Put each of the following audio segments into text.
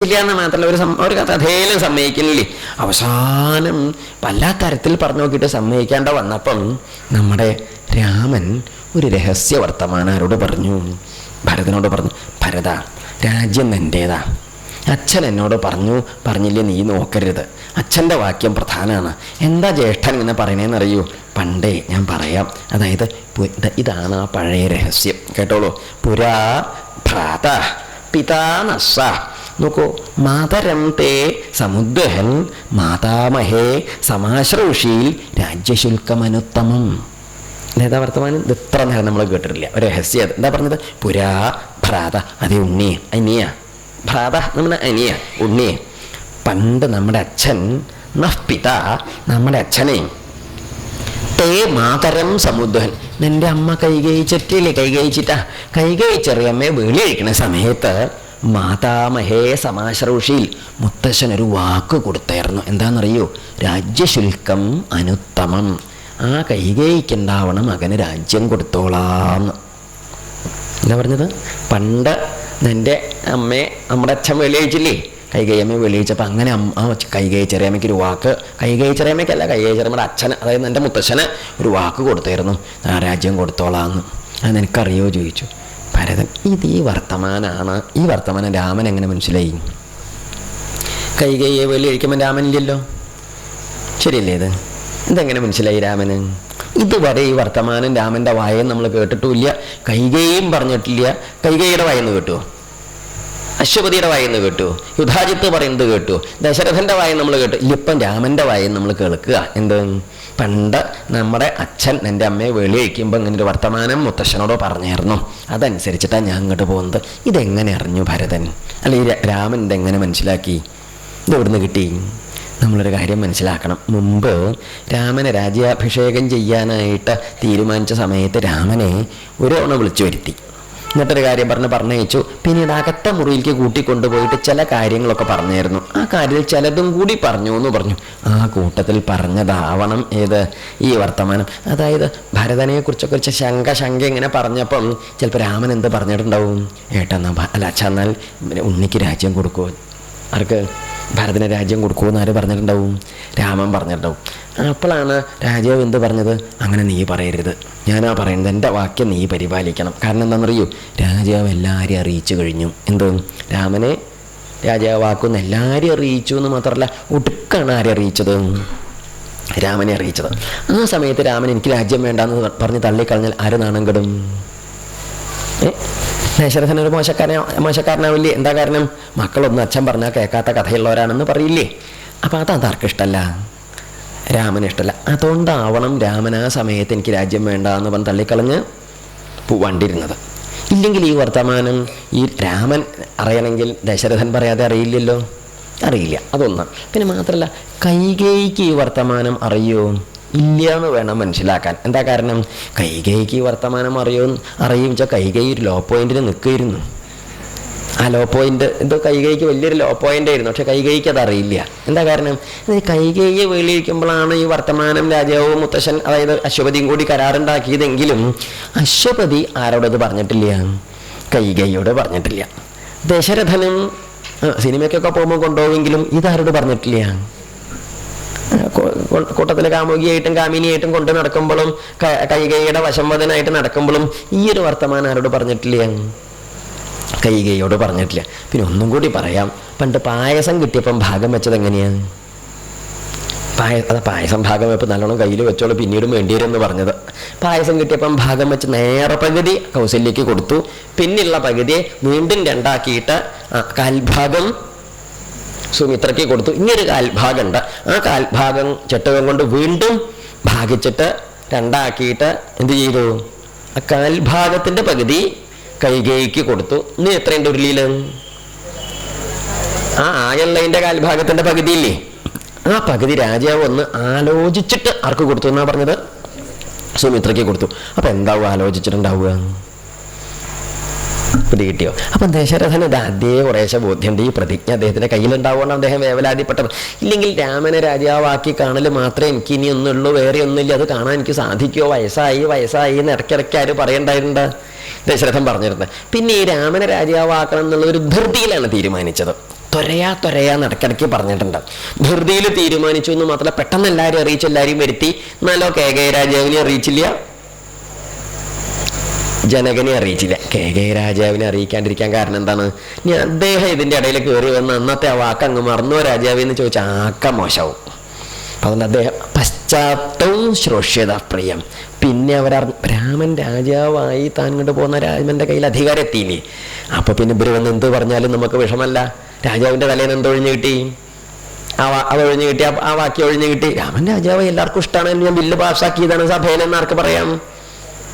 ഇല്ല എന്ന് മാത്രമല്ല ഒരു ഒരു കഥയിലും സമ്മതിക്കുന്നില്ലേ? അവസാനം പല തരത്തിൽ പറഞ്ഞു നോക്കിയിട്ട് സമ്മതിക്കേണ്ട വന്നപ്പം നമ്മുടെ രാമൻ ഒരു രഹസ്യ വർത്തമാനം ആരോട് പറഞ്ഞു? ഭരതനോട് പറഞ്ഞു ഭരത രാജ്യം എന്റേതാ അച്ഛൻ എന്നോട് പറഞ്ഞു പറഞ്ഞില്ലേ നീ നോക്കരുത്. അച്ഛന്റെ വാക്യം പ്രധാനമാണ് എന്താ ജ്യേഷ്ഠൻ ഇങ്ങനെ പറയണേന്നറിയൂ? പണ്ടേ ഞാൻ പറയാം. അതായത് ഇതാണ് ആ പഴയ രഹസ്യം. കേട്ടോളൂ. പുരാ ഭ്രാത പിതാ നസ്സ. നോക്കൂ മാതരം തേ സമുദ്രഹൻ മാതാമഹേ സമാശ്രൗഷിയിൽ രാജ്യശുൽക്കമനുത്തമം. ഏതാ വർത്തമാനം? ഇത് ഇത്ര നേരം നമ്മൾ കേട്ടിട്ടില്ല. ഒരു രഹസ്യ എന്താ പറഞ്ഞത്? പുരാ ഭ്രാത അതെ ഉണ്ണിയെ അനിയ. ഭ്രാത നമ്മുടെ അനിയ ഉണ്ണിയെ പണ്ട് നമ്മുടെ അച്ഛൻ നഫ്പിത നമ്മുടെ അച്ഛനെ തേ മാതരം സമുദ്രൻ എന്റെ അമ്മ കൈകയിച്ചിട്ടില്ലേ കൈകയിച്ചിട്ടാ. കൈകയിച്ചെറിയമ്മേ വെളി കഴിക്കണ സമയത്ത് മാതാമഹേ സമാശ്രൂഷിയിൽ മുത്തശ്ശൻ ഒരു വാക്ക് കൊടുത്തായിരുന്നു. എന്താണെന്നറിയോ? രാജ്യശുൽക്കം അനുത്തമം. ആ കൈകയിക്കുണ്ടാവണ മകന് രാജ്യം കൊടുത്തോളാം. എന്താ പറഞ്ഞത്? പണ്ട് നിന്റെ അമ്മയെ നമ്മുടെ അച്ഛൻ വെളിയിച്ചില്ലേ? കൈകയമ്മ വെളിയിച്ചപ്പോൾ അങ്ങനെ ആ കൈകൈ ചെറിയമ്മയ്ക്ക് ഒരു വാക്ക്. കൈകൈ ചെറിയമ്മയ്ക്കല്ല കൈകൈ ചെറിയമ്മയുടെ അച്ഛന് അതായത് എന്റെ മുത്തശ്ശന് ഒരു വാക്ക് കൊടുത്തായിരുന്നു. ആ രാജ്യം കൊടുത്തോളാന്ന് അതെനിക്കറിയോ ചോദിച്ചു. ഭരതൻ. ഇത് ഈ വർത്തമാനാണ്. ഈ വർത്തമാനം രാമൻ എങ്ങനെ മനസ്സിലായി? കൈകൈയെ രാമൻ രാമനില്ലല്ലോ ശരിയല്ലേ ഇത്? ഇതെങ്ങനെ മനസ്സിലായി രാമന്? ഇതുവരെ ഈ വർത്തമാനം രാമന്റെ വായം നമ്മൾ കേട്ടിട്ടുമില്ല. കൈകയും പറഞ്ഞിട്ടില്ല. കൈകയുടെ വായെന്ന് കേട്ടുവോ അശ്വപതിയുടെ വായെന്ന് കേട്ടു. യുധാജിത്ത് പറയുന്നത് കേട്ടു. ദശരഥന്റെ വായെന്ന് നമ്മൾ കേട്ടു. ഇല്ലിപ്പം രാമന്റെ വായെന്ന് നമ്മൾ കേൾക്കുക. എന്ത്? പണ്ട് നമ്മുടെ അച്ഛൻ എന്റെ അമ്മയെ വെളി അയക്കുമ്പോൾ ഇങ്ങനെ ഒരു വർത്തമാനം മുത്തശ്ശനോട് പറഞ്ഞായിരുന്നു. അതനുസരിച്ചിട്ടാണ് ഞാൻ അങ്ങോട്ട് പോകുന്നത്. ഇതെങ്ങനെ അറിഞ്ഞു ഭരതൻ? അല്ല ഈ രാ- രാമൻ ഇതെങ്ങനെ മനസ്സിലാക്കി? ഇത് എവിടുന്ന് കിട്ടി? നമ്മളൊരു കാര്യം മനസ്സിലാക്കണം. മുമ്പ് രാമനെ രാജ്യാഭിഷേകം ചെയ്യാനായിട്ട് തീരുമാനിച്ച സമയത്ത് രാമനെ ഒരു തവണ വിളിച്ചു വരുത്തി. എന്നിട്ടൊരു കാര്യം പറഞ്ഞ് പറഞ്ഞയച്ചു. പിന്നീട് അകത്ത മുറിയിലേക്ക് കൂട്ടിക്കൊണ്ടുപോയിട്ട് ചില കാര്യങ്ങളൊക്കെ പറഞ്ഞായിരുന്നു. ആ കാര്യത്തിൽ ചിലതും കൂടി പറഞ്ഞു എന്ന് പറഞ്ഞു. ആ കൂട്ടത്തിൽ പറഞ്ഞതാവണം ഏത്? ഈ വർത്തമാനം. അതായത് ഭരതനെ കുറിച്ചൊക്കെ ഒരു ശങ്ക ശങ്ക ഇങ്ങനെ പറഞ്ഞപ്പം ചിലപ്പോൾ രാമൻ എന്ത് പറഞ്ഞിട്ടുണ്ടാവും? ഏട്ടാ അല്ല അച്ഛാ ഉണ്ണിക്ക് രാജ്യം കൊടുക്കുമോ ആർക്ക് ഭരതന് രാജ്യം കൊടുക്കുമെന്ന് ആര് പറഞ്ഞിട്ടുണ്ടാവും? രാമൻ പറഞ്ഞിട്ടുണ്ടാവും. അപ്പോഴാണ് രാജാവ് എന്ത് പറഞ്ഞത്? അങ്ങനെ നീ പറയരുത്. ഞാനാ പറയുന്നത്. എന്റെ വാക്യം നീ പരിപാലിക്കണം. കാരണം എന്താണെന്നറിയൂ? രാജാവ് എല്ലാവരെയും അറിയിച്ചു കഴിഞ്ഞു. എന്ത്? രാമനെ രാജാവ് വാക്കുന്ന എല്ലാവരെയും അറിയിച്ചു എന്ന് മാത്രമല്ല ഒടുക്കാണ് ആരെ അറിയിച്ചത്? രാമനെ അറിയിച്ചത്. ആ സമയത്ത് രാമൻ എനിക്ക് രാജ്യം വേണ്ടാന്ന് പറഞ്ഞ് തള്ളിക്കളഞ്ഞാൽ ആര് നാണം കെടും? ദശരഥൻ ഒരു മോശക്കാരനെ മോശക്കാരനാവില്ലേ? എന്താ കാരണം? മക്കളൊന്നും അച്ഛൻ പറഞ്ഞാൽ കേൾക്കാത്ത കഥയുള്ളവരാണെന്ന് പറയില്ലേ? അപ്പം അത് അതാർക്ക് ഇഷ്ടമല്ല രാമന് ഇഷ്ടമല്ല അതുകൊണ്ടാവണം രാമൻ ആ സമയത്ത് എനിക്ക് രാജ്യം വേണ്ട എന്ന് പറഞ്ഞ് തള്ളിക്കളഞ്ഞ് പോവാണ്ടിരുന്നത് ഇല്ലെങ്കിൽ ഈ വർത്തമാനം ഈ രാമൻ അറിയണമെങ്കിൽ ദശരഥൻ പറയാതെ അറിയില്ലല്ലോ? അറിയില്ല. അതൊന്ന്. പിന്നെ മാത്രമല്ല കൈകേയിക്ക് ഈ വർത്തമാനം അറിയോ? ഇല്ല എന്ന് വേണം മനസ്സിലാക്കാൻ. എന്താ കാരണം? കൈകൈക്ക് വർത്തമാനം അറിയോ അറിയും. വെച്ചാൽ കൈകൈ ഒരു ലോ പോയിന്റിൽ നിൽക്കുമായിരുന്നു ആ ലോ പോയിന്റ് എന്തോ കൈകൈക്ക് വലിയൊരു ലോ പോയിന്റ് ആയിരുന്നു. പക്ഷെ കൈകൈക്ക് അത് അറിയില്ല. എന്താ കാരണം? കൈകൈയെ വെളിയിരിക്കുമ്പോഴാണ് ഈ വർത്തമാനം രാജാവും മുത്തശ്ശൻ അതായത് അശ്വപതിയും കൂടി കരാറുണ്ടാക്കിയതെങ്കിലും അശ്വപതി ആരോടത് പറഞ്ഞിട്ടില്ല? കൈകൈയോട് പറഞ്ഞിട്ടില്ല. ദശരഥനും സിനിമയ്ക്കൊക്കെ പോകുമ്പോൾ കൊണ്ടുപോകുമെങ്കിലും ഇതാരോട് പറഞ്ഞിട്ടില്ല? കൂട്ടത്തിൽ കാമുകിയായിട്ടും കാമിനിയായിട്ടും കൊണ്ട് നടക്കുമ്പോഴും കൈകൈയുടെ വശംവദനായിട്ട് നടക്കുമ്പോഴും ഈ ഒരു വർത്തമാനം ആരോട് പറഞ്ഞിട്ടില്ല? കൈകൈയോട് പറഞ്ഞിട്ടില്ല. പിന്നെ ഒന്നും കൂടി പറയാം. പണ്ട് പായസം കിട്ടിയപ്പം ഭാഗം വെച്ചത് എങ്ങനെയാണ് പായ അത് പായസം ഭാഗം വെപ്പ് നല്ലോണം കയ്യിൽ വെച്ചോളൂ പിന്നീട് എന്ന് പറഞ്ഞത്. പായസം കിട്ടിയപ്പം ഭാഗം വെച്ച് നേരെ പകുതി കൗസല്യക്ക് കൊടുത്തു. പിന്നുള്ള പകുതിയെ വീണ്ടും രണ്ടാക്കിയിട്ട് കാൽഭാഗം സുമിത്രയ്ക്ക് കൊടുത്തു. ഇങ്ങനൊരു കാൽഭാഗം ഉണ്ട് ആ കാൽഭാഗം ചട്ടകം കൊണ്ട് വീണ്ടും ഭാഗിച്ചിട്ട് രണ്ടാക്കിയിട്ട് എന്ത് ചെയ്തു? ആ കാൽഭാഗത്തിന്റെ പകുതി കൈകേയിക്ക് കൊടുത്തു. ഇനി എത്രയുണ്ട് ഉരുളിയിൽ ആ ആയുള്ളതിന്റെ കാൽഭാഗത്തിന്റെ പകുതിയില്ലേ? ആ പകുതി രാജാവ് ഒന്ന് ആലോചിച്ചിട്ട് ആർക്ക് കൊടുത്തു എന്നാ പറഞ്ഞത്? സുമിത്രയ്ക്ക് കൊടുത്തു. അപ്പൊ എന്താവും ആലോചിച്ചിട്ടുണ്ടാവുക? പിടി കിട്ടിയോ അപ്പം ദശരഥന് ഇത് അതേ കുറേശ്ശെ ബോധ്യമുണ്ട്. ഈ പ്രതിജ്ഞ അദ്ദേഹത്തിന്റെ കയ്യിലുണ്ടാവുകൊണ്ട് അദ്ദേഹം വേവലാതിപ്പെട്ടത്. ഇല്ലെങ്കിൽ രാമനെ രാജാവാക്കി കാണൽ മാത്രമേ എനിക്ക് ഇനി ഒന്നുള്ളൂ വേറെ ഒന്നുമില്ല. അത് കാണാൻ എനിക്ക് സാധിക്കുമോ വയസ്സായി വയസ്സായി എന്ന് ഇടയ്ക്കിടയ്ക്ക് ആര് പറയണ്ടായിട്ടുണ്ട്? ദശരഥൻ പറഞ്ഞിരുന്നത്. പിന്നെ ഈ രാമനെ രാജാവാക്കണം എന്നുള്ള ഒരു ധൃതിയിലാണ് തീരുമാനിച്ചത്. ത്വരയാ ത്വരയാ നടക്കിടയ്ക്ക് പറഞ്ഞിട്ടുണ്ട്. ധൃതിയിൽ തീരുമാനിച്ചു എന്ന് മാത്രമല്ല പെട്ടെന്ന് എല്ലാവരും അറിയിച്ച് എല്ലാവരും വരുത്തി. എന്നാലോ കെ കെ രാജാവിനെ അറിയിച്ചില്ല. ജനകനെ അറിയിച്ചില്ല. കെ കെ രാജാവിനെ അറിയിക്കാണ്ടിരിക്കാൻ കാരണം എന്താണ്? ഇനി അദ്ദേഹം ഇതിന്റെ ഇടയിൽ കയറി വന്ന് അന്നത്തെ ആ വാക്ക് അങ്ങ് മറന്നോ രാജാവെന്ന് ചോദിച്ചാൽ ആക്ക മോശവും അതുകൊണ്ട് അദ്ദേഹം പശ്ചാത്തവും ശ്രോഷ്യത പ്രിയം. പിന്നെ അവർ രാമൻ രാജാവായി താൻ ഇങ്ങോട്ട് പോകുന്ന രാമന്റെ കയ്യിൽ അധികാരം എത്തിയില്ലേ അപ്പൊ പിന്നെ ഇവർ വന്ന് എന്ത് പറഞ്ഞാലും നമുക്ക് വിഷമല്ല. രാജാവിന്റെ തലേന്ന് എന്തൊഴിഞ്ഞ് കിട്ടി. ആ അത് ഒഴിഞ്ഞു കിട്ടി ആ- വാക്യം ഒഴിഞ്ഞു കിട്ടി. രാമൻ രാജാവ് എല്ലാവർക്കും ഇഷ്ടമാണ് ഞാൻ ബില്ല് പാസ്സാക്കിയതാണ് സഭയിലെന്ന് ആർക്ക് പറയാം?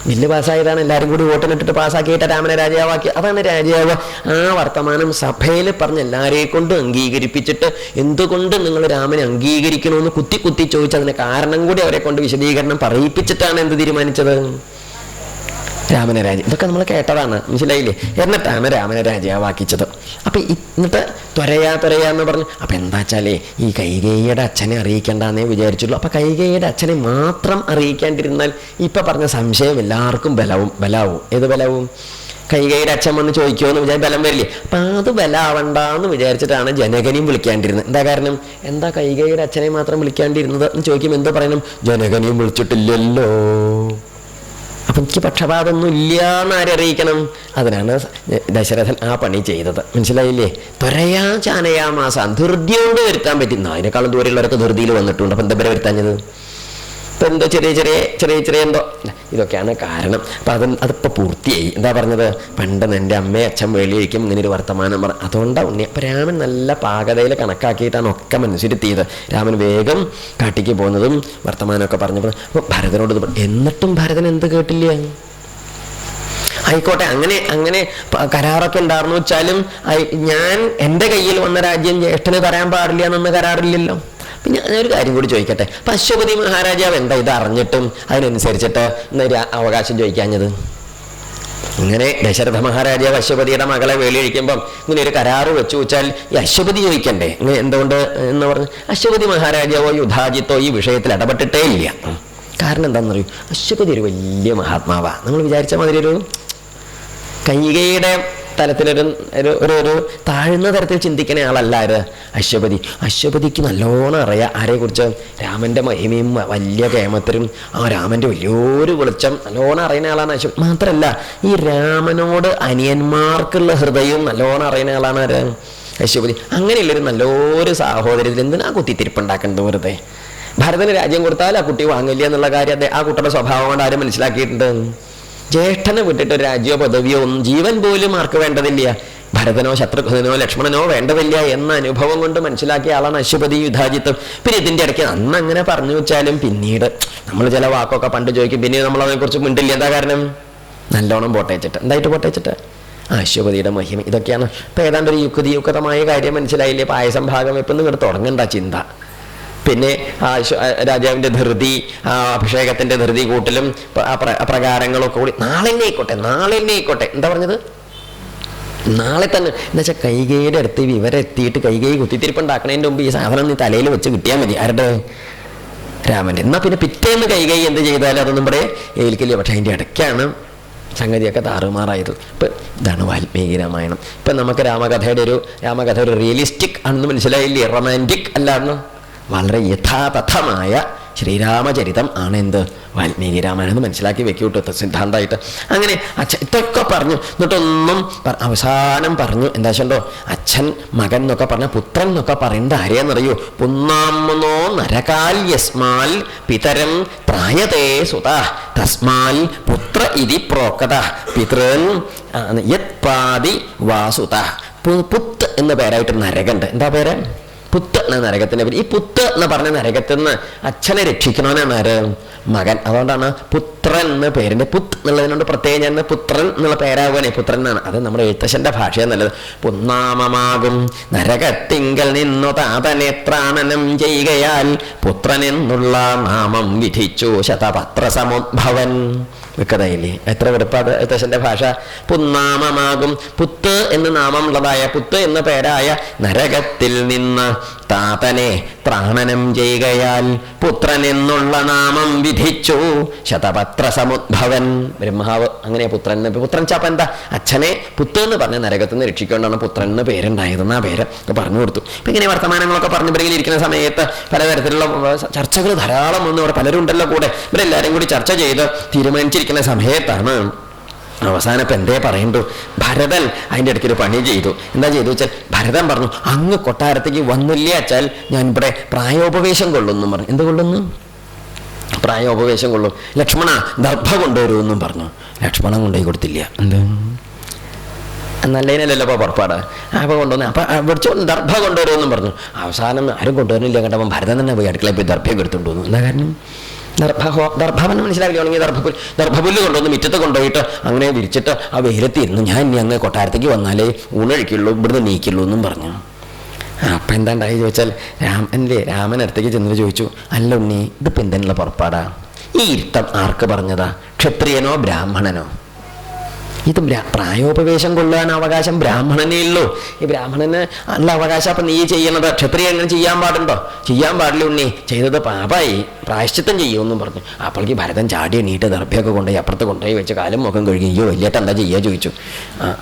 ബില്ല് പാസ്സായതാണ്. എല്ലാവരും കൂടി വോട്ടിനിട്ടിട്ട് പാസ്സാക്കിയിട്ട് രാമനെ രാജാവാക്കി. അതാണ് രാജാവ്. ആ വർത്തമാനം സഭയിൽ പറഞ്ഞ് എല്ലാവരെയും കൊണ്ട് അംഗീകരിപ്പിച്ചിട്ട് എന്തുകൊണ്ട് നിങ്ങൾ രാമനെ അംഗീകരിക്കണമെന്ന് കുത്തി കുത്തി ചോദിച്ചതിന് കാരണം കൂടി അവരെ കൊണ്ട് വിശദീകരണം പറയിപ്പിച്ചിട്ടാണ് എന്ത് തീരുമാനിച്ചത്? രാമനെ രാജ ഇതൊക്കെ നമ്മൾ കേട്ടതാണ് മനസ്സിലായില്ലേ? എന്നിട്ടാണ് രാമനെ രാജാവാക്കിച്ചത്. അപ്പൊ ഇന്നിട്ട് ത്വരയാ ത്വരയാ എന്ന് പറഞ്ഞു അപ്പൊ എന്താ വെച്ചാലേ ഈ കൈകേയിയുടെ അച്ഛനെ അറിയിക്കേണ്ടെന്നേ വിചാരിച്ചുള്ളൂ. അപ്പൊ കൈകേയിയുടെ അച്ഛനെ മാത്രം അറിയിക്കാണ്ടിരുന്നാൽ ഇപ്പൊ പറഞ്ഞ സംശയം എല്ലാവർക്കും ബലവും ബലാവും. ഏത് ബലവും? കൈകൈയുടെ അച്ഛൻ വന്ന് ചോദിക്കുമോ എന്ന് വിചാരിച്ച് ബലം വരില്ലേ? അപ്പൊ അത് ബലാവണ്ടെന്ന് വിചാരിച്ചിട്ടാണ് ജനകനെയും വിളിക്കാണ്ടിരുന്നത്. എന്താ കാരണം? എന്താ കൈകൈയുടെ അച്ഛനെ മാത്രം വിളിക്കാണ്ടിരുന്നത് എന്ന് ചോദിക്കുമ്പോൾ എന്താ പറയണം? ജനകനെയും വിളിച്ചിട്ടില്ലല്ലോ. അപ്പൊ എനിക്ക് പക്ഷപാതമൊന്നും ഇല്ല എന്ന് ആരറിയിക്കണം അതിനാണ് ദശരഥൻ ആ പണി ചെയ്തത്. മനസ്സിലായില്ലേ? ത്വരയാ ചാനയാ മാസം. ധൃതിയോട് വരുത്താൻ പറ്റുന്ന അതിനേക്കാളും ദൂരെയുള്ളവരൊക്കെ ധൃതിയിൽ വന്നിട്ടുണ്ട്. അപ്പം എന്താ പേരെ വരുത്താഞ്ഞത്? ഇപ്പൊ എന്തോ ചെറിയ ചെറിയ ചെറിയ ചെറിയ എന്തോ. ഇതൊക്കെയാണ് കാരണം. അപ്പൊ അത് അതിപ്പോ പൂർത്തിയായി. എന്താ പറഞ്ഞത്? പണ്ട് എന്റെ അമ്മയെ അച്ഛൻ വെളിയിലേക്കും ഇങ്ങനെ ഒരു വർത്തമാനം പറഞ്ഞു അതുകൊണ്ടാണ് ഉണ്ണി അപ്പൊ രാമൻ നല്ല പാകതയിൽ കണക്കാക്കിയിട്ടാണ് ഒക്കെ മനസ്സിരുത്തിയത് രാമൻ വേഗം കാട്ടിക്ക് പോകുന്നതും വർത്തമാനമൊക്കെ പറഞ്ഞപ്പോൾ അപ്പൊ ഭരതനോട് എന്നിട്ടും ഭരതൻ എന്ത് കേട്ടില്ല? ആയിക്കോട്ടെ അങ്ങനെ അങ്ങനെ കരാറൊക്കെ ഉണ്ടായിരുന്നു വെച്ചാലും ഞാൻ എന്റെ കയ്യിൽ വന്ന രാജ്യം ജ്യേഷ്ഠന് തരാൻ പാടില്ല എന്നൊന്നും കരാറില്ലല്ലോ. പിന്നെ ഞാനൊരു കാര്യം കൂടി ചോദിക്കട്ടെ? പശുപതി മഹാരാജാവ് എന്താ ഇത് അറിഞ്ഞിട്ടും അതിനനുസരിച്ചിട്ട് ഇന്നൊരു അവകാശം ചോദിക്കാഞ്ഞത്? ഇങ്ങനെ ദശരഥ മഹാരാജാവ് അശ്വപതിയുടെ മകളെ വേലിയഴിക്കുമ്പം ഇങ്ങനെ ഒരു കരാറ് വെച്ചു വെച്ചാൽ ഈ അശ്വപതി ചോദിക്കണ്ടേ? ഇങ്ങനെ എന്തുകൊണ്ട് എന്ന് പറഞ്ഞു അശ്വപതി മഹാരാജാവോ യുധാജിത്തോ ഈ വിഷയത്തിൽ ഇടപെട്ടിട്ടേ ഇല്ല. കാരണം എന്താണെന്നറിയൂ? അശ്വപതി ഒരു വലിയ മഹാത്മാവാണ് നമ്മൾ വിചാരിച്ച മാതിരി ഒരു കൈകയുടെ തലത്തിലൊരു ഒരു ഒരു താഴ്ന്ന തരത്തിൽ ചിന്തിക്കുന്ന ആളല്ല ആര്? അശ്വപതി. അശ്വപതിക്ക് നല്ലോണം അറിയാം ആരെക്കുറിച്ച്. രാമന്റെ മഹിമയും വലിയ കേമത്തിലും ആ രാമന്റെ വലിയൊരു വെളിച്ചം നല്ലോണം അറിയുന്ന ആളാണ് അശ്വ മാത്രമല്ല ഈ രാമനോട് അനിയന്മാർക്കുള്ള ഹൃദയം നല്ലോണം അറിയുന്ന ആളാണ് ആര്? അശ്വപതി. അങ്ങനെയുള്ളൊരു നല്ലൊരു സാഹോദര്യത്തിൽ എന്തിനാ കുത്തിത്തിരിപ്പുണ്ടാക്കേണ്ടത് വെറുതെ? ഭരതന് രാജ്യം കൊടുത്താൽ ആ കുട്ടി വാങ്ങില്ല എന്നുള്ള കാര്യം ആ കുട്ടിയുടെ സ്വഭാവം കൊണ്ട് ആരും മനസ്സിലാക്കിയിട്ടുണ്ട്. ജ്യേഷ്ഠനെ വിട്ടിട്ട് ഒരു രാജ്യോ പദവിയോ ഒന്നും ജീവൻ പോലും ആർക്ക് വേണ്ടതില്ല? ഭരതനോ ശത്രുഘ്നോ ലക്ഷ്മണനോ വേണ്ടതില്ല എന്ന അനുഭവം കൊണ്ട് മനസ്സിലാക്കിയ ആളാണ് അശ്വപതി യുദ്ധാജിത്വം പിന്നെ ഇതിന്റെ ഇടയ്ക്ക് അന്ന് അങ്ങനെ പറഞ്ഞു വെച്ചാലും പിന്നീട് നമ്മൾ ചില വാക്കൊക്കെ പണ്ട് ചോദിക്കും പിന്നെ നമ്മൾ അതിനെക്കുറിച്ച് മിണ്ടില്ല. എന്താ കാരണം? നല്ലോണം പൊട്ടയച്ചിട്ട്. എന്തായിട്ട് പൊട്ടയച്ചിട്ട്? ആ അശ്വപതിയുടെ മഹിമ. ഇതൊക്കെയാണ് ഇപ്പൊ ഏതാണ്ട് ഒരു യുക്തി യുക്തമായ കാര്യം മനസ്സിലായില്ലേ? പായസം ഭാഗം ഇപ്പം ഇങ്ങോട്ട് തുടങ്ങണ്ട ചിന്ത. പിന്നെ രാജാവിന്റെ ധൃതി ആ അഭിഷേകത്തിന്റെ ധൃതി കൂട്ടലും പ്രകാരങ്ങളൊക്കെ കൂടി നാളെ തന്നെ ആയിക്കോട്ടെ നാളെ തന്നെ ആയിക്കോട്ടെ. എന്താ പറഞ്ഞത്? നാളെ തന്നെ. എന്ന് വെച്ചാൽ കൈകൈയുടെ അടുത്ത് വിവരം എത്തിയിട്ട് കൈകൈ കുത്തിത്തിരിപ്പുണ്ടാക്കണതിന്റെ മുമ്പ് ഈ സാധനം നീ തലയിൽ വെച്ച് കിട്ടിയാൽ മതി. ആരുടെ? രാമന്റെ. എന്നാൽ പിന്നെ പിറ്റേന്ന് കൈകൈ എന്ത് ചെയ്താലും അതൊന്നും ഇവിടെ ഏൽക്കില്ല. പക്ഷേ അതിന്റെ ഇടയ്ക്കാണ് സംഗതിയൊക്കെ താറുമാറായത്. ഇപ്പം ഇതാണ് വാൽമീകി രാമായണം ഇപ്പം നമുക്ക് രാമകഥയുടെ ഒരു രാമകഥ ഒരു റിയലിസ്റ്റിക് ആണെന്ന് മനസ്സിലായില്ലേ? റൊമാന്റിക് അല്ലാന്ന് വളരെ യഥാതഥമായ ശ്രീരാമചരിതം ആണ് എന്ത് വാൽമീകി രാമായണം എന്ന് മനസ്സിലാക്കി വെക്കൂട്ടോ സിദ്ധാന്തമായിട്ട് അങ്ങനെ അച്ഛൻ ഇതൊക്കെ പറഞ്ഞു. എന്നിട്ടൊന്നും അവസാനം പറഞ്ഞു. എന്താ വെച്ചോ അച്ഛൻ മകൻ എന്നൊക്കെ പറഞ്ഞ പുത്രൻ എന്നൊക്കെ പറയുന്നത് ആരെയെന്നറിയോ പുന്നാമനോ നരകാൽ യസ്മാൽ പിതരം പ്രായതേ സുത. തസ്മാൽ പുത്ര ഇതി പ്രോക്കത പിതൃൻ യത് പാതി വാസുത. പുത്ത് എന്ന പേരായിട്ട് നരകണ്ട്. എന്താ പേര്? പുത്ത് എന്ന നരകത്തിന്റെ പേര് ഈ പുത്ത് എന്ന് പറഞ്ഞ നരകത്തിൽ നിന്ന് അച്ഛനെ രക്ഷിക്കണമെന്നാണ് ആര്? മകൻ. അതുകൊണ്ടാണ് പുത്രൻ എന്ന പേരിന്റെ പുത്ത് എന്നുള്ളതിനോട് പ്രത്യേകം ഞാൻ പുത്രൻ എന്നുള്ള പേരാകുവാനേ പുത്രൻ എന്നാണ്. അത് നമ്മുടെ എഴുത്തശ്ശന്റെ ഭാഷയാണ് നല്ലത്. പുന്നാമമാകും. നരകത്തിങ്കൽ നിന്നു താതനെ ത്രാണനം ചെയ്യുകയാൽ പുത്രൻ എന്നുള്ള നാമം വിധിച്ചു ശതപത്ര വിക്കതയില്ലേ എത്ര വെടുപ്പാട് എഴുത്തച്ഛന്റെ ഭാഷ പുന്നാമമാകും. പുത്ത് എന്ന് നാമമുള്ളതായ പുത്ത് എന്ന പേരായ നരകത്തിൽ നിന്ന് താതനെ ത്രാണനം ചെയ്യുകയാൽ പുത്രൻ എന്നുള്ള നാമം വിധിച്ചു. ശതപത്ര സമുദ്ഭവൻ ബ്രഹ്മാവ് അങ്ങനെ പുത്രൻ പുത്രൻ ചാപ്പ എന്താ? അച്ഛനെ പുത്ത് എന്ന് പറഞ്ഞ നരകത്തിൽ നിന്ന് രക്ഷിക്കൊണ്ടാണ് പുത്രൻ എന്ന് പേരുണ്ടായതെന്ന് ആ പേര് പറഞ്ഞു കൊടുത്തു. ഇപ്പൊ ഇങ്ങനെ വർത്തമാനങ്ങളൊക്കെ പറഞ്ഞു ഇരിക്കുന്ന സമയത്ത് പലതരത്തിലുള്ള ചർച്ചകൾ ധാരാളം വന്നു ഇവിടെ പലരും ഉണ്ടല്ലോ കൂടെ. ഇവരെല്ലാവരും കൂടി ചർച്ച ചെയ്ത് തീരുമാനിച്ചിരിക്കുന്ന സമയത്താണ് അവസാനം ഇപ്പം എന്തേ പറയണ്ടു? ഭരതൻ അതിന്റെ ഇടയ്ക്ക് ഒരു പണി ചെയ്തു. എന്താ ചെയ്തു വെച്ചാൽ ഭരതൻ പറഞ്ഞു അങ്ങ് കൊട്ടാരത്തേക്ക് വന്നില്ല വെച്ചാൽ ഞാൻ ഇവിടെ പ്രായോപവേശം കൊള്ളുന്നു പറഞ്ഞു. എന്ത് കൊള്ളുന്നു? പ്രായോപവേശം കൊള്ളും. ലക്ഷ്മണ ദർഭ കൊണ്ടുവരുമെന്നും പറഞ്ഞു. ലക്ഷ്മണൻ കൊണ്ടുപോയി കൊടുത്തില്ല. എന്ത്? നല്ലതിനല്ലല്ലോ അപ്പോൾ പുറപ്പാട്. അപ്പോൾ കൊണ്ടുവന്ന്. അപ്പം വിളിച്ചു ദർഭ കൊണ്ടുവരുമെന്നും പറഞ്ഞു. അവസാനം ആരും കൊണ്ടുവരുന്നില്ല കണ്ടപ്പം ഭരതൻ തന്നെ പോയി അടുക്കളയിൽ പോയി ദർഭയൊക്കെ എടുത്തുകൊണ്ട് വന്നു. എന്താ കാരണം? ദർഭഹോ ദർഭവൻ മനസ്സിലാക്കിയാണെങ്കിൽ ദർഭപുൽ ദർഭപുല്ല് കൊണ്ടുവന്ന് മുറ്റത്ത് കൊണ്ടുപോയിട്ട് അങ്ങനെ വിരിച്ചിട്ട് ആ വെയിലത്തിരുന്നു ഞാൻ ഇനി അങ്ങ് കൊട്ടാരത്തേക്ക് വന്നാലേ ഊണഴിക്കുള്ളൂ ഇവിടുന്ന് നീക്കുള്ളൂ എന്നും പറഞ്ഞു. അപ്പം എന്താ ഉണ്ടായി ചോദിച്ചാൽ രാമന്റെ രാമൻ അടുത്തേക്ക് ചെന്നിട്ട് ചോദിച്ചു അല്ല ഉണ്ണി ഇതിപ്പോൾ എന്തിനുള്ള പുറപ്പാടാ? ഈ ഇരുത്തം ആർക്ക് പറഞ്ഞതാ? ക്ഷത്രിയനോ ബ്രാഹ്മണനോ? ഇത് പ്രായോപവേശം കൊള്ളുവാൻ അവകാശം ബ്രാഹ്മണനേ ഉള്ളൂ. ഈ ബ്രാഹ്മണന് ഉള്ള അവകാശം അപ്പം നീ ചെയ്യണത്? ക്ഷത്രിയ അങ്ങനെ ചെയ്യാൻ പാടുണ്ടോ? ചെയ്യാൻ പാടില്ല ഉണ്ണി. ചെയ്തത് പാപായി. പ്രായശ്ചിത്തം ചെയ്യുമെന്നും പറഞ്ഞു. അപ്പോഴേക്ക് ഭരതൻ ചാടി നീട്ട് ദർഭയൊക്കെ കൊണ്ടുപോയി അപ്പുറത്ത് കൊണ്ടുപോയി വെച്ച് കാലും മുഖം കഴുകി അയ്യോ വലിയേട്ട എന്താ ചെയ്യുക ചോദിച്ചു. ആ.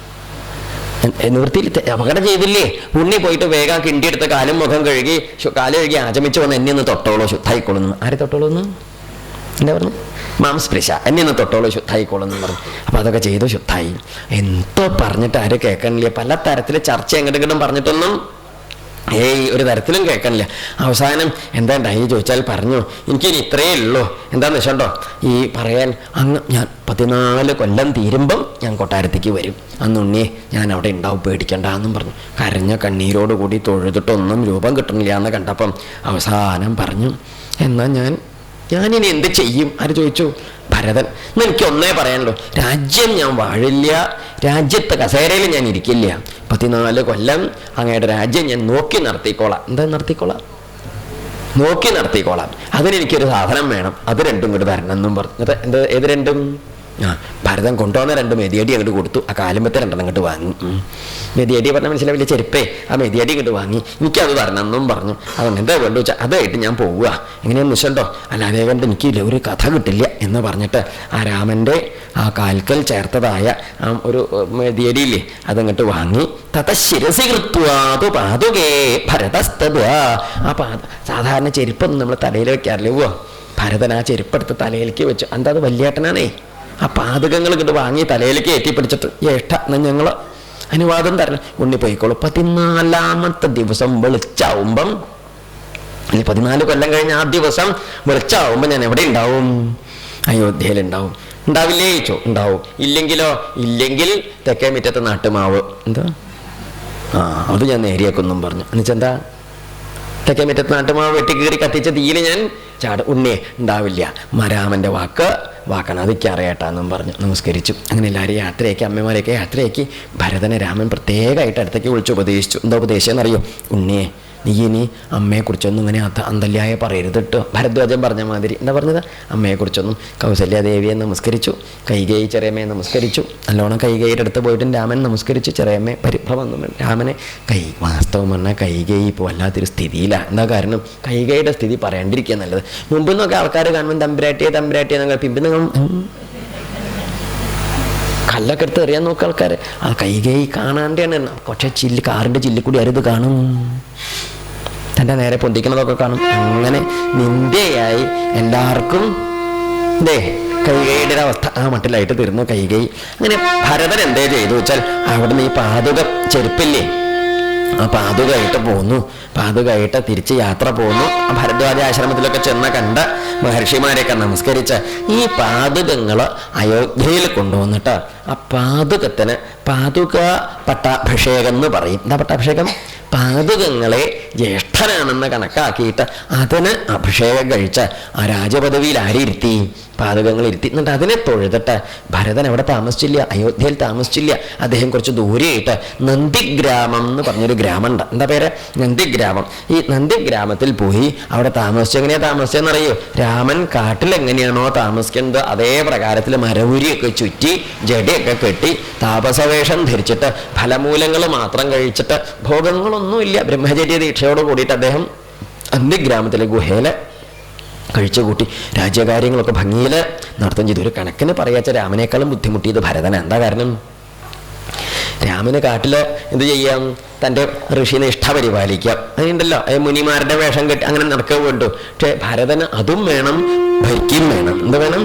നിവൃത്തിയിൽ അപകടം ചെയ്തില്ലേ? ഉണ്ണി പോയിട്ട് വേഗം കിണ്ടിയെടുത്ത് കാലും മുഖം കഴുകി കാൽ കഴുകി ആചമിച്ചു വന്ന് എന്നെ ഒന്ന് തൊട്ടോളൂ ശുദ്ധായിക്കോളൂ ആരെ തൊട്ടോളൂന്ന് എന്താ പറഞ്ഞു? മാംസ്പൃശ എന്നെ ഒന്ന് തൊട്ടോളൂ ശുദ്ധായിക്കോളെന്ന് പറഞ്ഞു. അപ്പൊ അതൊക്കെ ചെയ്തു ശുദ്ധായി. എന്തോ പറഞ്ഞിട്ട് ആരും കേൾക്കണില്ല. പല തരത്തിലെ ചർച്ച എങ്ങോട്ടും പറഞ്ഞിട്ടൊന്നും ഏയ് ഒരു തരത്തിലും കേൾക്കണില്ല. അവസാനം എന്താ ഉണ്ടായി ചോദിച്ചാൽ പറഞ്ഞു എനിക്കിനി ഇത്രയേ ഉള്ളൂ. എന്താന്ന് വെച്ചോണ്ടോ? ഈ പറയാൻ അങ്ങ് ഞാൻ പതിനാല് കൊല്ലം തീരുമ്പം ഞാൻ കൊട്ടാരത്തേക്ക് വരും. അന്ന് ഞാൻ അവിടെ ഉണ്ടാവും പേടിക്കണ്ട എന്നും പറഞ്ഞു. കരഞ്ഞ കണ്ണീരോട് കൂടി തൊഴുതിട്ടൊന്നും രൂപം കിട്ടണില്ല എന്ന് കണ്ടപ്പം അവസാനം പറഞ്ഞു എന്നാൽ ഞാൻ ഞാനിനി എന്ത് ചെയ്യും? ആര് ചോദിച്ചു? ഭരതൻ. എന്ന് എനിക്ക് ഒന്നേ പറയാനുള്ളൂ. രാജ്യം ഞാൻ വാഴില്ല. രാജ്യത്തെ കസേരയിൽ ഞാൻ ഇരിക്കില്ല. പതിനാല് കൊല്ലം അങ്ങയുടെ രാജ്യം ഞാൻ നോക്കി നടത്തിക്കോളാം. എന്താ നടത്തിക്കോളാം? നോക്കി നടത്തിക്കോളാം. അതിനെനിക്കൊരു സാധനം വേണം. അത് രണ്ടും കൂടി തരണം എന്നും പറഞ്ഞു. എന്താ ഏത് രണ്ടും? ഭരതൻ കൊണ്ടുവന്ന രണ്ട് മെതിയടി അങ്ങോട്ട് കൊടുത്തു. ആ കാലുമ്പത്തെ രണ്ടെണ്ണം അങ്ങോട്ട് വാങ്ങി. മെതിയടി പറഞ്ഞ മനസ്സിലാവില്ല ചെരുപ്പേ. ആ മെതിയടി അങ്ങോട്ട് വാങ്ങി. എനിക്കത് എന്നും പറഞ്ഞു. അതെന്താ വേണ്ടു വെച്ചാൽ അതായിട്ട് ഞാൻ പോവുക. എങ്ങനെയാന്ന് വെച്ചോ അല്ലാതെ കണ്ട് എനിക്കില്ല ഒരു കഥ കിട്ടില്ല എന്ന് പറഞ്ഞിട്ട് ആ രാമന്റെ ആ കാൽക്കൽ ചേർത്തതായ ആ ഒരു മെതിയടിയില്ലേ അതങ്ങോട്ട് വാങ്ങി. തത ശിരസി കൃത്വാതു പാതുകേ ഭരതസ്തത് ആ പാത സാധാരണ ചെരുപ്പൊന്നും നമ്മൾ തലയിൽ വെക്കാറില്ല. ഭരതൻ ആ ചെരുപ്പെടുത്ത് തലയിലേക്ക് വെച്ചു. എന്താ അത് വല്യേട്ടനാണേ? ആ പാതകങ്ങൾ ഇങ്ങോട്ട് വാങ്ങി തലയിലേക്ക് ഏറ്റിപ്പിടിച്ചിട്ട് ഏട്ട എന്നാൽ ഞങ്ങൾ അനുവാദം തരണം. ഉണ്ണി പോയിക്കോളൂ. പതിനാലാമത്തെ ദിവസം വെളിച്ചാവുമ്പം ഇനി പതിനാല് കൊല്ലം കഴിഞ്ഞ ആ ദിവസം വെളിച്ചാവുമ്പോൾ ഞാൻ എവിടെ ഉണ്ടാവും അയോധ്യയിൽ ഉണ്ടാവും ഉണ്ടാവില്ലേ ചോ ഉണ്ടാവും ഇല്ലെങ്കിലോ? ഇല്ലെങ്കിൽ തെക്കേ മുറ്റത്തെ നാട്ടുമാവ്. എന്താ? ആ അത് ഞാൻ നേരിയേക്കൊന്നും പറഞ്ഞു. എന്നുവെച്ചെന്താ തെക്കേ മുറ്റത്ത് നാട്ടുമാവ് വെട്ടിക്കീറി കത്തിച്ച തീയിൽ ഞാൻ ചാട. ഉണ്ണിയെ ഉണ്ടാവില്ല മരാമന്റെ വാക്ക് വാക്കാണ്. അതൊക്കെ അറിയാട്ടാന്നും പറഞ്ഞു നമസ്കരിച്ചു. അങ്ങനെ എല്ലാവരും യാത്രയാക്കി അമ്മമാരെയൊക്കെ യാത്രയാക്കി ഭരതനെ രാമൻ പ്രത്യേകമായിട്ട് അടുത്തേക്ക് വിളിച്ച് ഉപദേശിച്ചു. എന്താ ഉപദേശിച്ചെന്നറിയോ ഉണ്ണിയെ നീ ഇനി അമ്മയെക്കുറിച്ചൊന്നും ഇങ്ങനെ അന്തല്യായ പറയരുത് കേട്ടോ ഭരദ്വാജൻ പറഞ്ഞ മാതിരി. എന്താ പറഞ്ഞത്? അമ്മയെക്കുറിച്ചൊന്നും കൗസല്യാദേവിയെ നമസ്കരിച്ചു കൈകൈ ചെറിയമ്മയെ നമസ്കരിച്ചു നല്ലോണം കൈകൈയുടെ അടുത്ത് പോയിട്ട് രാമൻ നമസ്കരിച്ചു ചെറിയമ്മയെ ഒന്നും രാമനെ കൈ വാസ്തവം പറഞ്ഞാൽ കൈകൈ ഇപ്പോൾ വല്ലാത്തൊരു സ്ഥിതിയിലാണ് എന്താ കാരണം? കൈകൈയുടെ സ്ഥിതി പറയാണ്ടിരിക്കുക നല്ലത്. മുമ്പ് നിന്നൊക്കെ ആൾക്കാർ കാണുമ്പോൾ തമ്പുരാട്ടിയെ തമ്പുരാട്ടിയെ എന്നൊക്കെ പിമ്പ് നിങ്ങൾ കല്ലൊക്കെ എടുത്ത് എറിയാൻ നോക്കുക ആൾക്കാർ ആ കൈകൈ കാണാണ്ടാണ്. പക്ഷേ ചില്ല് കാറിന്റെ ചില്ലിക്കൂടി അരുത് കാണും. തന്റെ നേരെ പൊന്തിക്കുന്നതൊക്കെ കാണും. അങ്ങനെ നിന്ദയായി എല്ലാവർക്കും ദേ കൈകൈയുടെ അവസ്ഥ ആ മട്ടിലായിട്ട് തീർന്നു കൈകൈ. അങ്ങനെ ഭരതൻ എന്തേ ചെയ്തു വെച്ചാൽ അവിടുന്ന് ഈ പാതുക ചെരുപ്പില്ലേ? ആ പാതുകയായിട്ട് പോന്നു. പാതുകയായിട്ട് തിരിച്ച് യാത്ര പോന്നു. ഭരദ്വാജ ആശ്രമത്തിലൊക്കെ ചെന്ന കണ്ട മഹർഷിമാരെയൊക്കെ നമസ്കരിച്ച ഈ പാതുകങ്ങൾ അയോധ്യയിൽ കൊണ്ടുവന്നിട്ട് ആ പാതുകത്തിന് പാതുക പട്ടാഭിഷേകം എന്ന് പറയും. എന്താ പട്ടാഭിഷേകം? പാതുകങ്ങളെ ജ്യേഷ്ഠനാണെന്ന് കണക്കാക്കിയിട്ട് അതിന് അഭിഷേകം കഴിച്ച ആ രാജപദവിയിൽ ആരിരുത്തി പാതകങ്ങൾ ഇരുത്തി. എന്നിട്ട് അതിനെ തൊഴുതിട്ട് ഭരതൻ അവിടെ താമസിച്ചില്ല അയോധ്യയിൽ താമസിച്ചില്ല. അദ്ദേഹം കുറച്ച് ദൂരെയായിട്ട് നന്ദിഗ്രാമം എന്ന് പറഞ്ഞൊരു ഗ്രാമമുണ്ട്. എന്താ പേര്? നന്ദിഗ്രാമം. ഈ നന്ദിഗ്രാമത്തിൽ പോയി അവിടെ താമസിച്ചു എങ്ങനെയാ താമസിച്ചെന്നറിയോ രാമൻ കാട്ടിൽ എങ്ങനെയാണോ താമസിക്കുന്നത് അതേ പ്രകാരത്തിൽ മരവുരിയൊക്കെ ചുറ്റി ജടിയൊക്കെ കെട്ടി താപസവേഷം ധരിച്ചിട്ട് ഫലമൂലങ്ങൾ മാത്രം കഴിച്ചിട്ട് ഭോഗങ്ങളൊന്നും ഒന്നുമില്ല. ബ്രഹ്മചര്യ ദീക്ഷയോട് കൂടിയിട്ട് അദ്ദേഹം അന്ത്യഗ്രാമത്തിലെ ഗുഹയിലെ കഴിച്ചുകൂട്ടി രാജ്യകാര്യങ്ങളൊക്കെ ഭംഗിയിൽ നടത്തം ചെയ്തു. ഒരു കണക്കിന് പറയാച്ച രാമനേക്കാളും ബുദ്ധിമുട്ടിയത് ഭരതന. എന്താ കാരണം? രാമന് കാട്ടിൽ എന്ത് ചെയ്യാം? തന്റെ ഋഷിനിഷ്ഠ പരിപാലിക്കാം അതുണ്ടല്ലോ മുനിമാരുടെ വേഷം കെട്ടി അങ്ങനെ നടക്കുക വേണ്ടു പക്ഷെ ഭരതന് അതും വേണം ഭരിക്കുകയും വേണം. എന്ത് വേണം?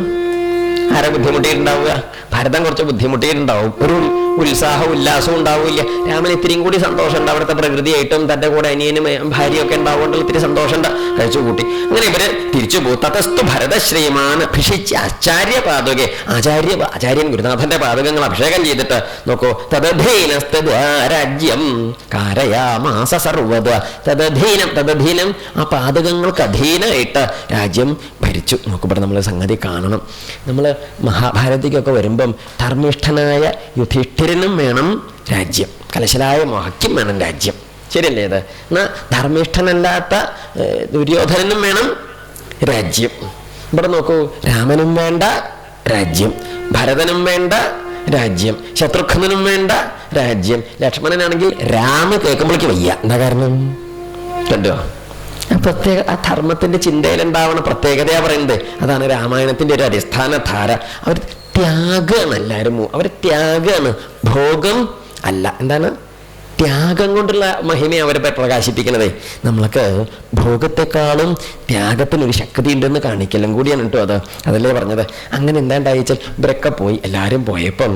ആരെ ബുദ്ധിമുട്ടിയിട്ടുണ്ടാവുക? ഭരതം കുറച്ച് ബുദ്ധിമുട്ടിയിട്ടുണ്ടാവും. ഒരു ഉത്സാഹം ഉല്ലാസവും ഉണ്ടാവില്ല. രാമൻ ഇത്തിരിയും കൂടി സന്തോഷമുണ്ട് അവിടുത്തെ പ്രകൃതിയായിട്ടും തന്റെ കൂടെ അനിയനും ഭാര്യയൊക്കെ ഉണ്ടാവുകൊണ്ടുള്ള ഇത്തിരി സന്തോഷമുണ്ട്. കഴിച്ചു കൂട്ടി. അങ്ങനെ ഇവർ തിരിച്ചു പോകും തതസ്തു ഭരത ശ്രീമാൻ അഭിഷിച്ച് ആചാര്യ പാതകെ ആചാര്യ ആചാര്യൻ ഗുരുനാഥന്റെ പാതകങ്ങൾ അഭിഷേകം ചെയ്തിട്ട് നോക്കൂ. തദധീനസ്തദാ രാജ്യം കാരയാമാസ സർവത തദധീനം തദധീനം. ആ പാതകങ്ങൾക്ക് അധീനമായിട്ട് രാജ്യം ഭരിച്ചു. നോക്കുമ്പോൾ നമ്മൾ സംഗതി കാണണം. നമ്മൾ മഹാഭാരതിക്കൊക്കെ വരുമ്പം ധർമ്മിഷ്ഠനായ യുധിഷ്ഠിരനും വേണം രാജ്യം. കലശലായ മഹയ്ക്കും വേണം രാജ്യം. ശരിയല്ലേ ഇത്? എന്നാൽ ധർമ്മിഷ്ഠനല്ലാത്ത ദുര്യോധനനും വേണം രാജ്യം. ഇവിടെ നോക്കൂ രാമനും വേണ്ട രാജ്യം ഭരതനും വേണ്ട രാജ്യം ശത്രുഘ്നനും വേണ്ട രാജ്യം ലക്ഷ്മണനാണെങ്കിൽ രാമ കേൾക്കുമ്പോഴേക്ക് വയ്യ. എന്താ കാരണം? കണ്ടോ? പ്രത്യേക ആ ധർമ്മത്തിന്റെ ചിന്തയിലുണ്ടാവണ പ്രത്യേകതയാ പറയുന്നത്. അതാണ് രാമായണത്തിന്റെ ഒരു അടിസ്ഥാന ധാര. അവർ ത്യാഗമാണ് എല്ലാവരും. അവർ ത്യാഗമാണ് ഭോഗം അല്ല. എന്താണ്? ത്യാഗം കൊണ്ടുള്ള മഹിമയെ അവരെ പ്രകാശിപ്പിക്കണതേ. നമ്മൾക്ക് ഭോഗത്തെക്കാളും ത്യാഗത്തിനൊരു ശക്തി ഉണ്ടെന്ന് കാണിക്കലും കൂടിയാണ് കേട്ടോ അത്. അതല്ലേ പറഞ്ഞത്. അങ്ങനെ എന്താ ഉണ്ടായിച്ചാൽ ഇവരൊക്കെ പോയി എല്ലാവരും പോയപ്പം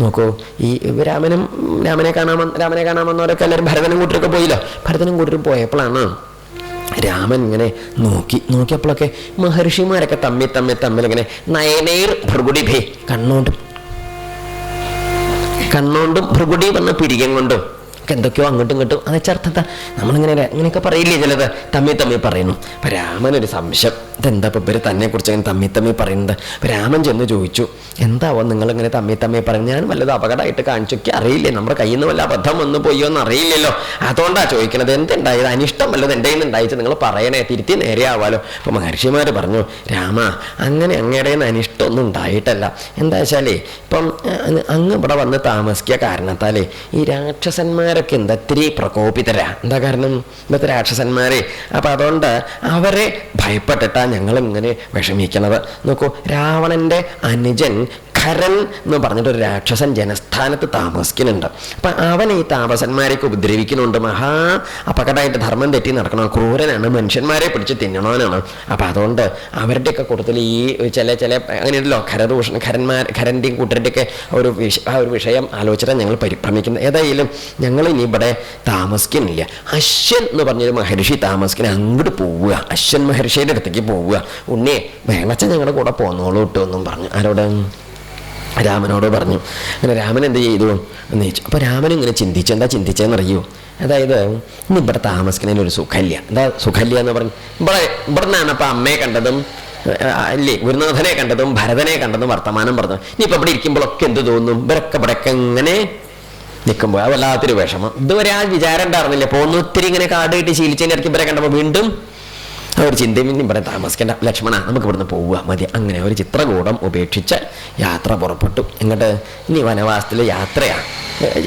നോക്കൂ ഈ രാമനും രാമനെ കാണാമെന്ന് രാമനെ കാണാമെന്നവരൊക്കെ എല്ലാവരും ഭരതനും കൂട്ടരൊക്കെ പോയില്ലോ? ഭരതനും കൂട്ടരും പോയപ്പോഴാണ് രാമൻ ഇങ്ങനെ നോക്കി നോക്കിയപ്പോഴൊക്കെ മഹർഷിമാരൊക്കെ തമ്മി തമ്മി തമ്മിൽ ഇങ്ങനെ നയനേർ ഭൃഗുടിഭേ കണ്ണോണ്ടും കണ്ണോണ്ടും ഭൃഗുടി വന്ന പിരികം കൊണ്ടും എന്തൊക്കെയോ അങ്ങോട്ടും ഇങ്ങോട്ടും. അത് ചർത്ഥത്ത നമ്മളിങ്ങനെ ഇങ്ങനെയൊക്കെ പറയില്ലേ ചിലത്? തമ്മി തമ്മി പറയുന്നു. അപ്പം രാമനൊരു സംശയം. ഇതെന്താ ഇപ്പം ഇവർ തന്നെ കുറിച്ച് അങ്ങനെ തമ്മി തമ്മി പറയുന്നത്? അപ്പം രാമൻ ചെന്ന് ചോദിച്ചു എന്താവോ നിങ്ങളിങ്ങനെ തമ്മി തമ്മി പറയുന്നത്? ഞാൻ വല്ലത് അപകടമായിട്ട് കാണിച്ചൊക്കെ അറിയില്ലേ? നമ്മുടെ കയ്യിൽ നിന്ന് വല്ല അബദ്ധം വന്നു പോയോ എന്ന് അറിയില്ലല്ലോ. അതുകൊണ്ടാണ് ചോദിക്കുന്നത് എന്തുണ്ടായത്? അനിഷ്ടം വല്ലത് എന്റെ നിന്ന് ഉണ്ടായിച്ച് നിങ്ങൾ പറയണേ? തിരുത്തി നേരെ ആവാലോ? അപ്പം മഹർഷിമാർ പറഞ്ഞു രാമ അങ്ങനെ അങ്ങയുടെ അനിഷ്ടമൊന്നും ഉണ്ടായിട്ടല്ല. എന്താ വെച്ചാലേ ഇപ്പം അങ്ങ് ഇവിടെ വന്ന് താമസിക്കുക കാരണത്താലേ ഈ രാക്ഷസന്മാരൊക്കെ എന്താ ഇത്തിരി പ്രകോപിതരാ. എന്താ കാരണം? ഇന്നത്തെ രാക്ഷസന്മാരെ. അപ്പം അതുകൊണ്ട് അവരെ ഭയപ്പെട്ടിട്ടാണ് ഞങ്ങളും ഇങ്ങനെ വിഷമിക്കണത്. നോക്കൂ രാവണന്റെ അനുജൻ ഖരൻ എന്ന് പറഞ്ഞിട്ടൊരു രാക്ഷസൻ ജനസ്ഥാനത്ത് താമസിക്കുന്നുണ്ട്. അപ്പം അവൻ ഈ താമസന്മാരെയൊക്കെ ഉപദ്രവിക്കുന്നുണ്ട് മഹാ. അപകടമായിട്ട് ധർമ്മം തെറ്റി നടക്കണം ക്രൂരനാണ്. മനുഷ്യന്മാരെ പിടിച്ച് തിന്നണവനാണ്. അപ്പം അതുകൊണ്ട് അവരുടെയൊക്കെ കൂട്ടത്തിൽ ഈ ചില ചില അങ്ങനെയല്ലോ ഖരദൂഷണ ഖരന്മാർ ഖരന്റെയും കൂട്ടരുടെയൊക്കെ ഒരു വിഷ ആ ഒരു വിഷയം ആലോചിച്ചാൽ ഞങ്ങൾ പരിഭ്രമിക്കുന്നത്. ഏതായാലും ഞങ്ങൾ ഇനി ഇവിടെ താമസിക്കുന്നില്ല. അശ്വൻ എന്ന് പറഞ്ഞൊരു മഹർഷി താമസിക്കുന്ന അങ്ങോട്ട് പോവുക. അശ്വൻ മഹർഷിയുടെ അടുത്തേക്ക് പോവുക. ഉണ്ണിയെ വേണച്ച ഞങ്ങളുടെ കൂടെ പോന്നോളൂ കേട്ടോ എന്നും പറഞ്ഞു. ആരോട്? രാമനോട് പറഞ്ഞു. അങ്ങനെ രാമൻ എന്ത് ചെയ്തു? എന്ന് ചോദിച്ചു. അപ്പോൾ രാമൻ ഇങ്ങനെ ചിന്തിച്ചു. എന്താ ചിന്തിച്ചതെന്നറിയോ അതായത് ഇന്ന് ഇവിടെ താമസിക്കുന്നതിന് ഒരു സുഖല്യ. എന്താ സുഖല്യ എന്ന് പറഞ്ഞു? ഇവിടെ ഇവിടെ നിന്നാണ് അപ്പം അമ്മയെ കണ്ടതും അല്ലേ ഗുരുനാഥനെ കണ്ടതും ഭരതനെ കണ്ടതും വർത്തമാനം പറഞ്ഞു ഇനിയിപ്പോൾ ഇവിടെ ഇരിക്കുമ്പോഴൊക്കെ എന്ത് തോന്നും? ഇവരൊക്കെ ഇവിടെയൊക്കെ ഇങ്ങനെ നിൽക്കുമ്പോൾ അത് വല്ലാത്തൊരു വിഷമം. ഇതുവരെ ആ വിചാരം ഉണ്ടായിരുന്നില്ല. പോകുന്ന ഒത്തിരി ഇങ്ങനെ കാട് കിട്ടി ശീലിച്ചതിന്റെ ഇടയ്ക്ക് ഇവരെ കണ്ടപ്പോൾ വീണ്ടും ഒരു ചിന്തയും ഇവിടെ താമസിക്കേണ്ട ലക്ഷ്മണ നമുക്ക് ഇവിടുന്ന് പോവുക. മതി. അങ്ങനെ ഒരു ചിത്രകൂടം ഉപേക്ഷിച്ച് യാത്ര പുറപ്പെട്ടു. എന്നിട്ട് ഇനി വനവാസത്തിലെ യാത്രയാണ്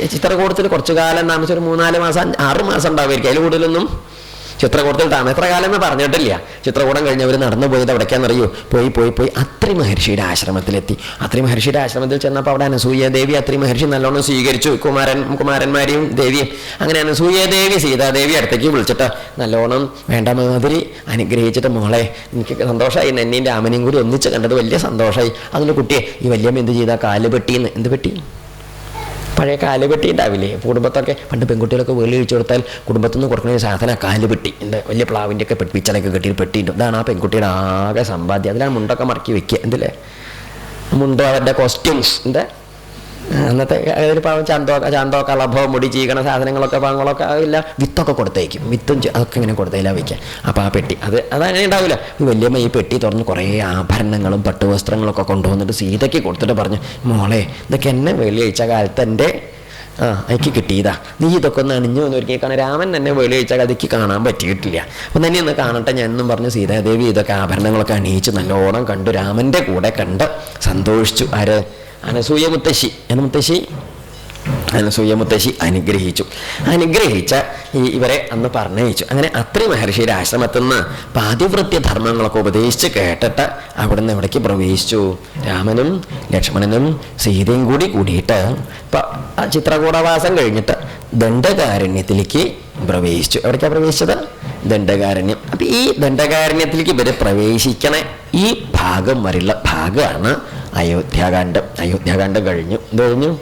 ചിത്രകൂടത്തിൽ കുറച്ചു കാലം താമസിച്ച് ഒരു മൂന്നാൽ മാസം ആറ് മാസം ഉണ്ടാവുമായിരിക്കും. അതിൽ കൂടുതലൊന്നും ചിത്രകൂടത്തിൽ താമസം എത്ര കാലം എന്ന് പറഞ്ഞിട്ടില്ല. ചിത്രകൂടം കഴിഞ്ഞവർ നടന്നു പോയത് എവിടേക്കാണെന്നറിയോ പോയി പോയി പോയി അത്രി മഹർഷിയുടെ ആശ്രമത്തിലെത്തി. അത്രി മഹർഷിയുടെ ആശ്രമത്തിൽ ചെന്നപ്പോൾ അവിടെ അനസൂയ ദേവി അത്രി മഹർഷി നല്ലോണം സ്വീകരിച്ചു. കുമാരൻ കുമാരന്മാരെയും ദേവിയും. അങ്ങനെ അനസൂയ ദേവി സീതാദേവി അടുത്തേക്ക് വിളിച്ചിട്ട് നല്ലോണം വേണ്ട മാതിരി അനുഗ്രഹിച്ചിട്ട് മോളെ എനിക്ക് സന്തോഷമായി നന്നീന്റെ അമ്മനെയും കൂടി ഒന്നിച്ച് കണ്ടത് വലിയ സന്തോഷമായി അതിന്റെ കുട്ടിയെ ഈ വല്യമ്മ എന്ത് ചെയ്താൽ കാൽ പെട്ടിന്ന്. എന്ത് പെട്ടി പഴയ കാലുപെട്ടി ഉണ്ടാവില്ലേ കുടുംബത്തൊക്കെ പണ്ട് പെൺകുട്ടികളൊക്കെ വെളി ഒഴിച്ചു കൊടുത്താൽ കുടുംബത്തിൽ നിന്ന് കൊടുക്കുന്ന ഒരു സാധന കാലുപെട്ടി എന്താ വലിയ പ്ലാവിന്റെ ഒക്കെ പിച്ചലൊക്കെ കെട്ടി പെട്ടിയിട്ട് ഇതാണ് ആ പെൺകുട്ടിയുടെ ആകെ സമ്പാദ്യം. അതിലാണ് മുണ്ടൊക്കെ മടക്കി വെക്കുക. എന്തില്ലേ? മുണ്ട് അവരുടെ കോസ്റ്റ്യൂംസ് എന്താ? അന്നത്തെ ഒരു പാവം ചാന്തോ ചാന്തോ കളഭോ മുടി ചീകണ സാധനങ്ങളൊക്കെ പാവങ്ങളൊക്കെ ഇല്ല വിത്തൊക്കെ കൊടുത്തേക്കും. വിത്തും അതൊക്കെ ഇങ്ങനെ കൊടുത്തേല വയ്ക്കാം അപ്പോൾ ആ പെട്ടി അത് അതങ്ങനെ ഉണ്ടാവില്ല വലിയമ്മ ഈ പെട്ടി തുറന്ന് കുറേ ആഭരണങ്ങളും പട്ടുവസ്ത്രങ്ങളൊക്കെ കൊണ്ടുവന്നിട്ട് സീതയ്ക്ക് കൊടുത്തിട്ട് പറഞ്ഞു മോളെ ഇതൊക്കെ എന്നെ വെള്ളിയാഴ്ച കാലത്ത് എന്റെ ആ എനിക്ക് കിട്ടിയതാ. നീ ഇതൊക്കെ ഒന്ന് അണിഞ്ഞു എന്ന് ഒരുക്കി കാണാൻ രാമൻ എന്നെ വെളിയഴിച്ച കഥയ്ക്ക് കാണാൻ പറ്റിയിട്ടില്ല. അപ്പം തന്നെ ഒന്ന് കാണട്ടെ ഞാൻ എന്നും പറഞ്ഞു സീതാദേവി ഇതൊക്കെ ആഭരണങ്ങളൊക്കെ അണിയിച്ച് നല്ലോണം കണ്ടു. രാമന്റെ കൂടെ കണ്ട് സന്തോഷിച്ചു. ആര്? അനസൂയ മുത്തശ്ശി. എന്ന മുത്തശ്ശി? അനസൂയ മുത്തശ്ശി അനുഗ്രഹിച്ചു. അനുഗ്രഹിച്ച ഇവരെ അന്ന് പറഞ്ഞയച്ചു. അങ്ങനെ അത്രി മഹർഷിയുടെ ആശ്രമത്തിൽ നിന്ന് പാതിവൃത്യ ധർമ്മങ്ങളൊക്കെ ഉപദേശിച്ച് കേട്ടിട്ട് അവിടുന്ന് എവിടേക്ക് പ്രവേശിച്ചു? രാമനും ലക്ഷ്മണനും സീതയും കൂടി കൂടിയിട്ട് ചിത്രകൂടവാസം കഴിഞ്ഞിട്ട് ദണ്ഡകാരണ്യത്തിലേക്ക് പ്രവേശിച്ചു. എവിടേക്കാ പ്രവേശിച്ചത്? ദണ്ഡകാരണ്യം. അപ്പൊ ഈ ദണ്ഡകാരണ്യത്തിലേക്ക് ഇവർ പ്രവേശിക്കണ ഈ ഭാഗം വരെയുള്ള ഭാഗമാണ് അയോധ്യാകാന്ഡം. അയോധ്യാകാന്ഡം കഴിഞ്ഞു. എന്ത് കഴിഞ്ഞു?